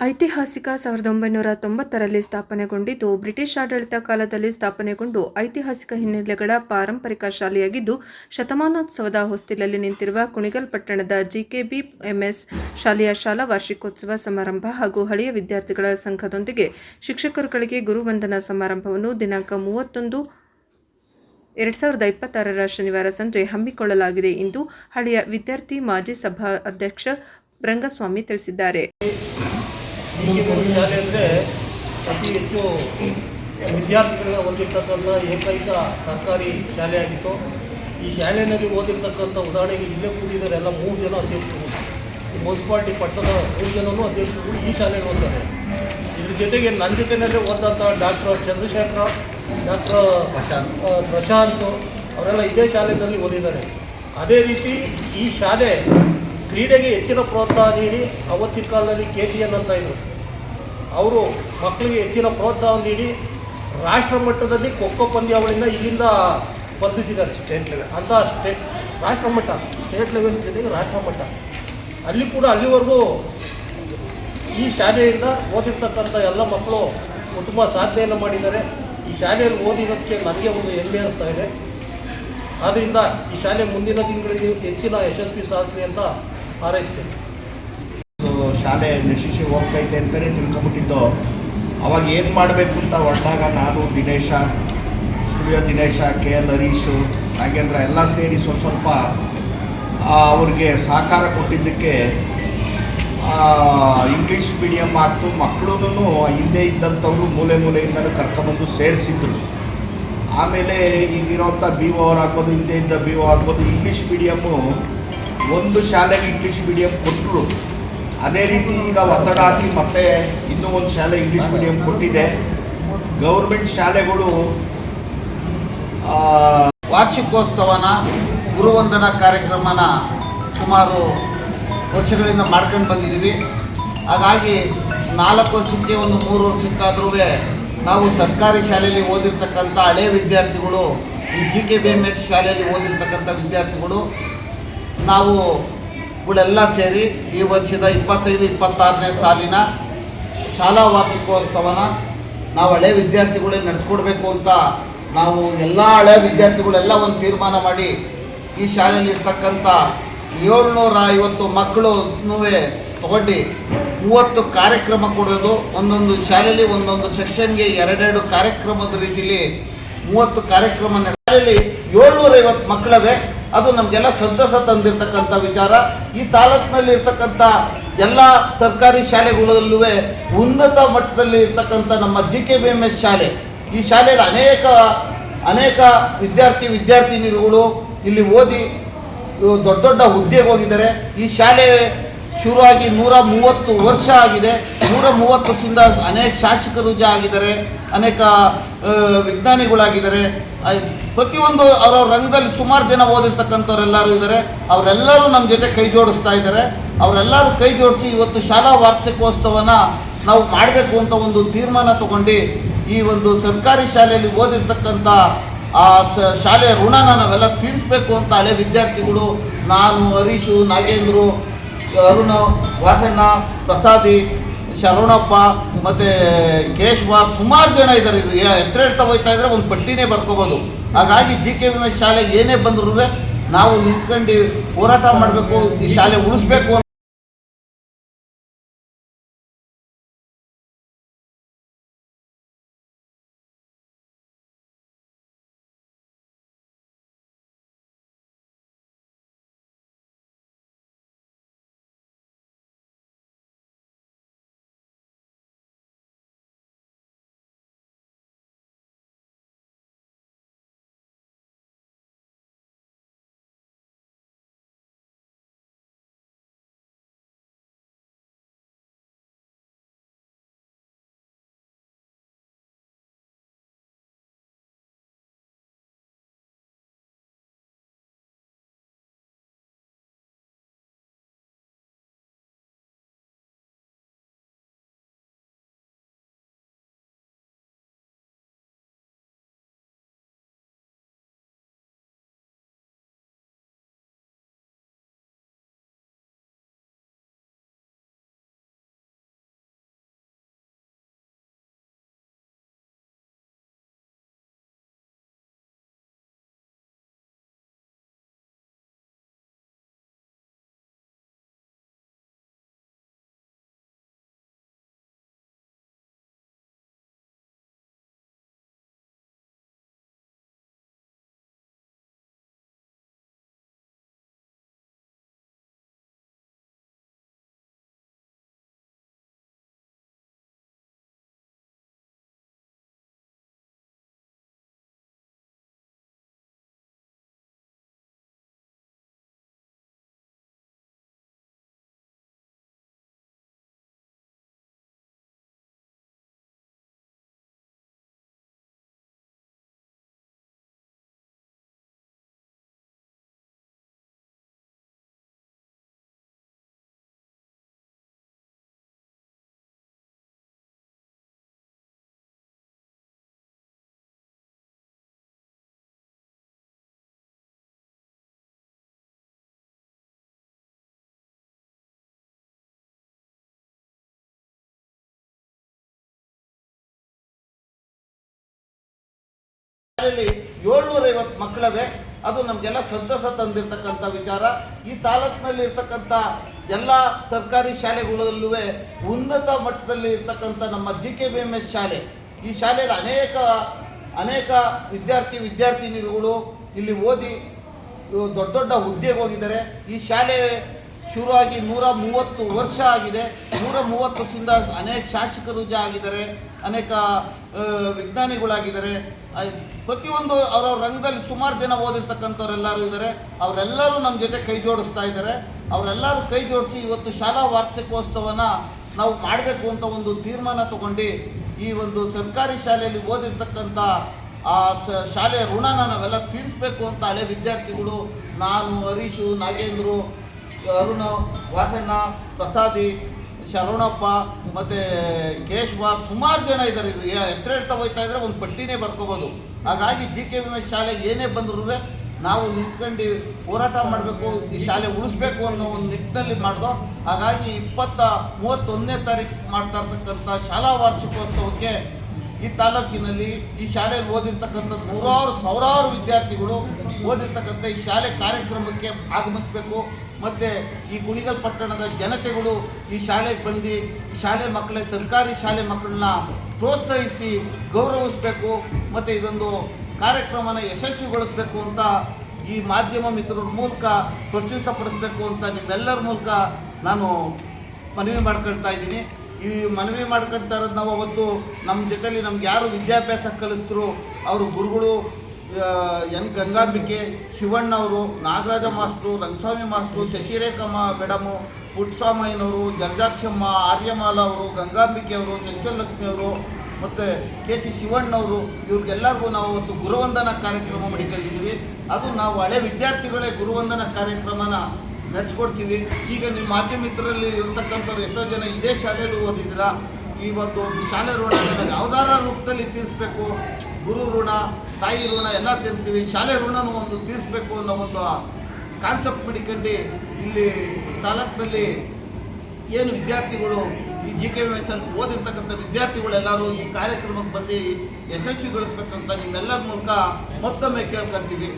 ಐತಿಹಾಸಿಕ ಸಾವಿರದ ಒಂಬೈನೂರ ತೊಂಬತ್ತರಲ್ಲಿ ಸ್ಥಾಪನೆಗೊಂಡಿದ್ದು, ಬ್ರಿಟಿಷ್ ಆಡಳಿತ ಕಾಲದಲ್ಲಿ ಸ್ಥಾಪನೆಗೊಂಡು ಐತಿಹಾಸಿಕ ಹಿನ್ನೆಲೆಗಳ ಪಾರಂಪರಿಕ ಶಾಲೆಯಾಗಿದ್ದು, ಶತಮಾನೋತ್ಸವದ ಹೊಸ್ತಿಲಲ್ಲಿ ನಿಂತಿರುವ ಕುಣಿಗಲ್ ಪಟ್ಟಣದ ಜಿಕೆಬಿ ಎಂಎಸ್ ಶಾಲೆಯ ಶಾಲಾ ವಾರ್ಷಿಕೋತ್ಸವ ಸಮಾರಂಭ ಹಾಗೂ ಹಳೆಯ ವಿದ್ಯಾರ್ಥಿಗಳ ಸಂಘದೊಂದಿಗೆ ಶಿಕ್ಷಕರುಗಳಿಗೆ ಗುರುವಂದನಾ ಸಮಾರಂಭವನ್ನು ದಿನಾಂಕ ಮೂವತ್ತೊಂದು ಎರಡು ಸಾವಿರದ ಇಪ್ಪತ್ತಾರರ ಶನಿವಾರ ಸಂಜೆ ಹಮ್ಮಿಕೊಳ್ಳಲಾಗಿದೆ ಎಂದು ಹಳೆಯ ವಿದ್ಯಾರ್ಥಿ ಮಾಜಿ ಸಭಾ ಅಧ್ಯಕ್ಷ ರಂಗಸ್ವಾಮಿ ತಿಳಿಸಿದ್ದಾರೆ. ಈಗಿನ ಶಾಲೆ ಅಂದರೆ ಅತಿ ಹೆಚ್ಚು ವಿದ್ಯಾರ್ಥಿಗಳನ್ನ ಹೊಂದಿರ್ತಕ್ಕಂಥ ಏಕೈಕ ಸರ್ಕಾರಿ ಶಾಲೆಯಾಗಿತ್ತು ಈ ಶಾಲೆಯಲ್ಲಿ ಓದಿರ್ತಕ್ಕಂಥ ಉದಾಹರಣೆಗೆ ಇಲ್ಲೇ ಕೂತಿದ್ದಾರೆ ಎಲ್ಲ ಮೂರು ಜನ ಅಧ್ಯಕ್ಷರು. ಈ ಮುನ್ಸಿಪಾಲ್ಟಿ ಪಟ್ಟಣದ ಮೂರು ಜನನೂ ಅಧ್ಯಕ್ಷರು ಈ ಶಾಲೆಗೆ ಓದ್ತಾರೆ. ಇದ್ರ ಜೊತೆಗೆ ನನ್ನ ಜೊತೆಯಲ್ಲೇ ಓದಂಥ ಡಾಕ್ಟರ್ ಚಂದ್ರಶೇಖರ ಡಾಕ್ಟರ್ ಪ್ರಶಾಂತ್. ಪ್ರಶಾಂತ್ ಅವರೆಲ್ಲ ಇದೇ ಶಾಲೆಯಲ್ಲಿ ಓದಿದ್ದಾರೆ. ಅದೇ ರೀತಿ ಈ ಶಾಲೆ ಕ್ರೀಡೆಗೆ ಹೆಚ್ಚಿನ ಪ್ರೋತ್ಸಾಹ ನೀಡಿ ಅವತ್ತಿನ ಕಾಲದಲ್ಲಿ ಕೆ ಟಿ ಎನ್ ಅಂತ ಇದ್ರು. ಅವರು ಮಕ್ಕಳಿಗೆ ಹೆಚ್ಚಿನ ಪ್ರೋತ್ಸಾಹ ನೀಡಿ ರಾಷ್ಟ್ರ ಮಟ್ಟದಲ್ಲಿ ಖೋಖೋ ಪಂದ್ಯಾವಳಿಯಿಂದ ಇಲ್ಲಿಂದ ಸ್ಪರ್ಧಿಸಿದ್ದಾರೆ. ಸ್ಟೇಟ್ ಲೆವೆಲ್ ಅಂತ ಸ್ಟೇಟ್ ರಾಷ್ಟ್ರ ಮಟ್ಟ ಸ್ಟೇಟ್ ಲೆವೆಲ್ ಜೊತೆಗೆ ರಾಷ್ಟ್ರ ಮಟ್ಟ. ಅಲ್ಲಿ ಕೂಡ ಅಲ್ಲಿವರೆಗೂ ಈ ಶಾಲೆಯಿಂದ ಓದಿರ್ತಕ್ಕಂಥ ಎಲ್ಲ ಮಕ್ಕಳು ಉತ್ತಮ ಸಾಧನೆಯನ್ನು ಮಾಡಿದ್ದಾರೆ. ಈ ಶಾಲೆಯಲ್ಲಿ ಓದಿರೋದಕ್ಕೆ ನನಗೆ ಒಂದು ಹೆಮ್ಮೆ ಅನಿಸ್ತಾ ಇದೆ. ಆದ್ದರಿಂದ ಈ ಶಾಲೆ ಮುಂದಿನ ದಿನಗಳಲ್ಲಿ ಹೆಚ್ಚಿನ ಯಶಸ್ವಿ ಸಾಧನೆ ಅಂತ ಹಾರೈಸ್ತೇನೆ. ಶಾಲೆ ನಶಿಸಿ ಹೋಗ್ತೈತೆ ಅಂತಲೇ ತಿಳ್ಕೊಂಬಿಟ್ಟಿದ್ದು. ಅವಾಗ ಏನು ಮಾಡಬೇಕು ಅಂತ ಹೊರಟಾಗ ನಾನು, Dinesh studio Dinesh, K L, Harish, Nagendra ಎಲ್ಲ ಸೇರಿ ಸ್ವಲ್ಪ ಸ್ವಲ್ಪ ಅವ್ರಿಗೆ ಸಹಕಾರ ಕೊಟ್ಟಿದ್ದಕ್ಕೆ ಇಂಗ್ಲೀಷ್ ಮೀಡಿಯಮ್ ಆಗ್ತು ಮಕ್ಕಳೂ ಹಿಂದೆ ಇದ್ದಂಥವ್ರು ಮೂಲೆ ಮೂಲೆಯಿಂದಲೂ ಕರ್ಕೊಂಬಂದು ಸೇರಿಸಿದ್ರು. ಆಮೇಲೆ ಈಗಿರೋಂಥ ಬಿ ಒ ಆಗ್ಬೋದು, ಹಿಂದೆ ಇದ್ದ ಬಿ ಓ ಆಗ್ಬೋದು ಇಂಗ್ಲೀಷ್ ಮೀಡಿಯಮ್ಮು ಒಂದು ಶಾಲೆಗೆ ಇಂಗ್ಲೀಷ್ ಮೀಡಿಯಮ್ ಕೊಟ್ಟರು ಅದೇ ರೀತಿ ಈಗ ಒತ್ತಡ ಹಾಕಿ ಮತ್ತೆ ಇನ್ನೂ ಒಂದು ಶಾಲೆ ಇಂಗ್ಲೀಷ್ ಮೀಡಿಯಂ ಕೊಟ್ಟಿದೆ. ಗೌರ್ಮೆಂಟ್ ಶಾಲೆಗಳು ವಾರ್ಷಿಕೋತ್ಸವನ, ಗುರುವಂದನ ಕಾರ್ಯಕ್ರಮನ ಸುಮಾರು ವರ್ಷಗಳಿಂದ ಮಾಡ್ಕೊಂಡು ಬಂದಿದ್ದೀವಿ. ಹಾಗಾಗಿ ನಾಲ್ಕು ವರ್ಷಕ್ಕೆ ಒಂದು ಮೂರು ವರ್ಷಕ್ಕಾದ್ರೂ ನಾವು ಸರ್ಕಾರಿ ಶಾಲೆಯಲ್ಲಿ ಓದಿರ್ತಕ್ಕಂಥ ಹಳೆ ವಿದ್ಯಾರ್ಥಿಗಳು, ಈ G K B M S ಶಾಲೆಯಲ್ಲಿ ಓದಿರ್ತಕ್ಕಂಥ ವಿದ್ಯಾರ್ಥಿಗಳು, ನಾವು ಗಳೆಲ್ಲ ಸೇರಿ ಈ ವರ್ಷದ ಇಪ್ಪತ್ತೈದು, ಇಪ್ಪತ್ತಾರನೇ ಸಾಲಿನ ಶಾಲಾ ವಾರ್ಷಿಕೋತ್ಸವನ ನಾವು ಹಳೆ ವಿದ್ಯಾರ್ಥಿಗಳಿಗೆ ನಡೆಸ್ಕೊಡ್ಬೇಕು ಅಂತ ನಾವು ಎಲ್ಲ ಹಳೆ ವಿದ್ಯಾರ್ಥಿಗಳೆಲ್ಲ ಒಂದು ತೀರ್ಮಾನ ಮಾಡಿ ಈ ಶಾಲೆಯಲ್ಲಿ ಇರ್ತಕ್ಕಂಥ ಏಳ್ನೂರ ಐವತ್ತು ಮಕ್ಕಳು ತಗೊಂಡು ಮೂವತ್ತು ಕಾರ್ಯಕ್ರಮ ಕೊಡೋದು. ಒಂದೊಂದು ಶಾಲೆಯಲ್ಲಿ ಒಂದೊಂದು ಸೆಕ್ಷನ್ಗೆ ಎರಡೆರಡು ಕಾರ್ಯಕ್ರಮದ ರೀತಿಯಲ್ಲಿ ಮೂವತ್ತು ಕಾರ್ಯಕ್ರಮ ಶಾಲೆಯಲ್ಲಿ ಏಳ್ನೂರ ಐವತ್ತು ಮಕ್ಕಳವೆ. ಅದು ನಮಗೆಲ್ಲ ಸಂತಸ ತಂದಿರತಕ್ಕಂಥ ವಿಚಾರ. ಈ ತಾಲೂಕಿನಲ್ಲಿ ಇರ್ತಕ್ಕಂಥ ಎಲ್ಲ ಸರ್ಕಾರಿ ಶಾಲೆಗಳಲ್ಲೂ ಉನ್ನತ ಮಟ್ಟದಲ್ಲಿ ಇರ್ತಕ್ಕಂಥ ನಮ್ಮ G K B M S ಶಾಲೆ. ಈ ಶಾಲೆಯಲ್ಲಿ ಅನೇಕ ಅನೇಕ ವಿದ್ಯಾರ್ಥಿ ವಿದ್ಯಾರ್ಥಿನಿಗಳು ಇಲ್ಲಿ ಓದಿ ದೊಡ್ಡ ದೊಡ್ಡ ಹುದ್ದೆಗೆ ಹೋಗಿದ್ದಾರೆ. ಈ ಶಾಲೆ ಶುರುವಾಗಿ ನೂರ ಮೂವತ್ತು ವರ್ಷ ಆಗಿದೆ. ನೂರ ಮೂವತ್ತು ವರ್ಷದಿಂದ ಅನೇಕ ಶಾಸಕರು ಜ ಆಗಿದ್ದಾರೆ. ಅನೇಕ ವಿಜ್ಞಾನಿಗಳಾಗಿದ್ದಾರೆ. ಪ್ರತಿಯೊಂದು ಅವರವ್ರ ರಂಗದಲ್ಲಿ ಸುಮಾರು ಜನ ಓದಿರ್ತಕ್ಕಂಥವ್ರೆಲ್ಲರೂ ಇದ್ದಾರೆ. ಅವರೆಲ್ಲರೂ ನಮ್ಮ ಜೊತೆ ಕೈ ಜೋಡಿಸ್ತಾ ಇದ್ದಾರೆ. ಅವರೆಲ್ಲರೂ ಕೈ ಜೋಡಿಸಿ ಇವತ್ತು ಶಾಲಾ ವಾರ್ಷಿಕೋತ್ಸವನ ನಾವು ಮಾಡಬೇಕು ಅಂತ ಒಂದು ತೀರ್ಮಾನ ತಗೊಂಡು ಈ ಒಂದು ಸರ್ಕಾರಿ ಶಾಲೆಯಲ್ಲಿ ಓದಿರ್ತಕ್ಕಂಥ ಆ ಶಾಲೆಯ ಋಣನ ನಾವೆಲ್ಲ ತೀರಿಸ್ಬೇಕು ಅಂತ ಹಳೆ ವಿದ್ಯಾರ್ಥಿಗಳು, ನಾನು, ಹರೀಶು, ನಾಗೇಂದ್ರು ಅರುಣ, ವಾಸಣ್ಣ, ಪ್ರಸಾದಿ, ಶರಣಪ್ಪ ಮತ್ತು ಕೇಶವ ಸುಮಾರು ಜನ ಇದ್ದಾರೆ. ಇದು ಹೆಸರು ಹೇಳ್ತಾ ಹೋಗ್ತಾ ಇದ್ರೆ ಒಂದು ಪಟ್ಟಿನೇ ಬರ್ಕೋಬೋದು. ಹಾಗಾಗಿ ಜಿ ಕೆ ವಿ ಶಾಲೆಗೆ ಏನೇ ಬಂದರೂ ನಾವು ನಿಂತ್ಕೊಂಡು ಹೋರಾಟ ಮಾಡಬೇಕು, ಈ ಶಾಲೆ ಉಳಿಸ್ಬೇಕು ಶಾಲೆಯಲ್ಲಿ ಏಳ್ನೂರೈವತ್ತು ಮಕ್ಕಳವೇ. ಅದು ನಮಗೆಲ್ಲ ಸಂತಸ ತಂದಿರತಕ್ಕಂಥ ವಿಚಾರ. ಈ ತಾಲೂಕಿನಲ್ಲಿ ಇರ್ತಕ್ಕಂಥ ಎಲ್ಲ ಸರ್ಕಾರಿ ಶಾಲೆಗಳಲ್ಲೂ ಉನ್ನತ ಮಟ್ಟದಲ್ಲಿ ಇರ್ತಕ್ಕಂಥ ನಮ್ಮ G K B M S ಶಾಲೆ. ಈ ಶಾಲೆಯಲ್ಲಿ ಅನೇಕ ಅನೇಕ ವಿದ್ಯಾರ್ಥಿ ವಿದ್ಯಾರ್ಥಿನಿಗಳು ಇಲ್ಲಿ ಓದಿ ದೊಡ್ಡ ದೊಡ್ಡ ಹುದ್ದೆಗೆ ಹೋಗಿದ್ದಾರೆ. ಈ ಶಾಲೆ ಶುರುವಾಗಿ ನೂರ ಮೂವತ್ತು ವರ್ಷ ಆಗಿದೆ. ನೂರ ಮೂವತ್ತು ವರ್ಷದಿಂದ ಅನೇಕ ಶಾಸಕರು ಆಗಿದ್ದಾರೆ. ಅನೇಕ ವಿಜ್ಞಾನಿಗಳಾಗಿದ್ದಾರೆ. ಪ್ರತಿಯೊಂದು ಅವರವ್ರ ರಂಗದಲ್ಲಿ ಸುಮಾರು ಜನ ಓದಿರ್ತಕ್ಕಂಥವ್ರೆಲ್ಲರೂ ಇದ್ದಾರೆ ಅವರೆಲ್ಲರೂ ನಮ್ಮ ಜೊತೆ ಕೈ ಜೋಡಿಸ್ತಾ ಇದ್ದಾರೆ ಅವರೆಲ್ಲರೂ ಕೈ ಜೋಡಿಸಿ ಇವತ್ತು ಶಾಲಾ ವಾರ್ಷಿಕೋತ್ಸವನ ನಾವು ಮಾಡಬೇಕು ಅಂತ ಒಂದು ತೀರ್ಮಾನ ತಗೊಂಡು ಈ ಒಂದು ಸರ್ಕಾರಿ ಶಾಲೆಯಲ್ಲಿ ಓದಿರ್ತಕ್ಕಂಥ ಆ ಶಾಲೆಯ ಋಣನ ನಾವೆಲ್ಲ ತೀರಿಸ್ಬೇಕು ಅಂತ ಹಳೆ ವಿದ್ಯಾರ್ಥಿಗಳು ನಾನು, ಹರೀಶು, ನಾಗೇಂದ್ರು, ಅರುಣ, ವಾಸಣ್ಣ, ಪ್ರಸಾದಿ, ಶರಣಪ್ಪ ಮತ್ತು ಕೇಶವ ಸುಮಾರು ಜನ ಇದ್ದಾರೆ. ಇದು ಹೆಸರು ಹೇಳ್ತಾ ಹೋಗ್ತಾ ಇದ್ರೆ ಒಂದು ಪಟ್ಟಿನೇ ಬರ್ಕೋಬೋದು. ಹಾಗಾಗಿ ಜಿ ಕೆ ವಿ ಶಾಲೆಗೆ ಏನೇ ಬಂದ್ರೂ ನಾವು ನಿಂತ್ಕೊಂಡು ಹೋರಾಟ ಮಾಡಬೇಕು, ಈ ಶಾಲೆ ಉಳಿಸ್ಬೇಕು ಅನ್ನೋ ಒಂದು ನಿಟ್ಟಿನಲ್ಲಿ ಮಾಡ್ದೋ, ಹಾಗಾಗಿ ಇಪ್ಪತ್ತ ಮೂವತ್ತೊಂದನೇ ತಾರೀಕು ಮಾಡ್ತಾ ಇರ್ತಕ್ಕಂಥ ಶಾಲಾ ವಾರ್ಷಿಕೋತ್ಸವಕ್ಕೆ ಈ ತಾಲೂಕಿನಲ್ಲಿ ಈ ಶಾಲೆಯಲ್ಲಿ ಓದಿರ್ತಕ್ಕಂಥ ನೂರಾರು, ಸಾವಿರಾರು ವಿದ್ಯಾರ್ಥಿಗಳು ಓದಿರ್ತಕ್ಕಂಥ ಈ ಶಾಲೆ ಕಾರ್ಯಕ್ರಮಕ್ಕೆ ಆಗಮಿಸಬೇಕು. ಮತ್ತು ಈ ಕುಣಿಗಲ್ ಪಟ್ಟಣದ ಜನತೆಗಳು ಈ ಶಾಲೆಗೆ ಬಂದು ಶಾಲೆ ಮಕ್ಕಳ, ಸರ್ಕಾರಿ ಶಾಲೆ ಮಕ್ಕಳನ್ನ ಪ್ರೋತ್ಸಾಹಿಸಿ ಗೌರವಿಸಬೇಕು. ಮತ್ತು ಇದೊಂದು ಕಾರ್ಯಕ್ರಮನ ಯಶಸ್ವಿಗೊಳಿಸಬೇಕು ಅಂತ ಈ ಮಾಧ್ಯಮ ಮಿತ್ರರ ಮೂಲಕ ಪ್ರಚುರಪಡಿಸಬೇಕು ಅಂತ ನಿಮ್ಮೆಲ್ಲರ ಮೂಲಕ ನಾನು ಮನವಿ ಮಾಡ್ಕೊಳ್ತಾ ಇದ್ದೀನಿ. ಈ ಮನವಿ ಮಾಡ್ಕೊಳ್ತಾ ಇರೋದು ನಾವು ಅವತ್ತು ನಮ್ಮ ಜೊತೆಲಿ ನಮ್ಗೆ ಯಾರು ವಿದ್ಯಾಭ್ಯಾಸ ಕಲಿಸಿದ್ರು, ಅವರು ಗುರುಗಳು ಎನ್ ಗಂಗಾಂಬಿಕೆ, ಶಿವಣ್ಣ ಅವರು, Nagaraja master, Rangaswamy master, Shashirekhamma madam ಪುಟ್ಟಸ್ವಾಮಯ್ಯನವರು Jalajakshamma, Aryamala ಅವರು, ಗಂಗಾಂಬಿಕೆ ಅವರು, ಚಂಚಲಕ್ಷ್ಮಿ ಅವರು, ಮತ್ತು ಕೆ ಸಿ ಶಿವಣ್ಣವರು ಇವ್ರಿಗೆಲ್ಲರಿಗೂ ನಾವು ಅವತ್ತು ಗುರುವಂದನಾ ಕಾರ್ಯಕ್ರಮ ಮಡಿಕೊಂಡಿದ್ದೀವಿ. ಅದು ನಾವು ಹಳೆ ವಿದ್ಯಾರ್ಥಿಗಳೇ ಗುರುವಂದನಾ ಕಾರ್ಯಕ್ರಮನ ನಡೆಸ್ಕೊಡ್ತೀವಿ. ಈಗ ನಿಮ್ಮ ಮಾಧ್ಯಮ ಇರ್ತಕ್ಕಂಥವ್ರು ಎಷ್ಟೋ ಜನ ಇದೇ ಶಾಲೆಯಲ್ಲಿ ಓದಿದ್ದೀರಾ? ಈ ಒಂದು ಶಾಲೆ ಋಣ ಯಾವ್ದಾರ ರೂಪದಲ್ಲಿ ತೀರಿಸ್ಬೇಕು? ಗುರು ಋಣ, ತಾಯಿ ಋಣ ಎಲ್ಲ ತೀರಿಸ್ತೀವಿ. ಶಾಲೆ ಋಣನೂ ಒಂದು ತೀರಿಸ್ಬೇಕು ಅನ್ನೋ ಒಂದು ಕಾನ್ಸೆಪ್ಟ್ ಮಡಿಕೊಂಡು ಇಲ್ಲಿ ತಾಲೂಕಿನಲ್ಲಿ ಏನು ವಿದ್ಯಾರ್ಥಿಗಳು ಈ ಜಿ ಕೆ ಎಸ್ ಅಲ್ಲಿ ಓದಿರ್ತಕ್ಕಂಥ ವಿದ್ಯಾರ್ಥಿಗಳೆಲ್ಲರೂ ಈ ಕಾರ್ಯಕ್ರಮಕ್ಕೆ ಬಂದು ಯಶಸ್ವಿಗೊಳಿಸ್ಬೇಕಂತ ನಿಮ್ಮೆಲ್ಲರ ಮೂಲಕ ಮತ್ತೊಮ್ಮೆ ಕೇಳ್ಕೊಂತೀವಿ.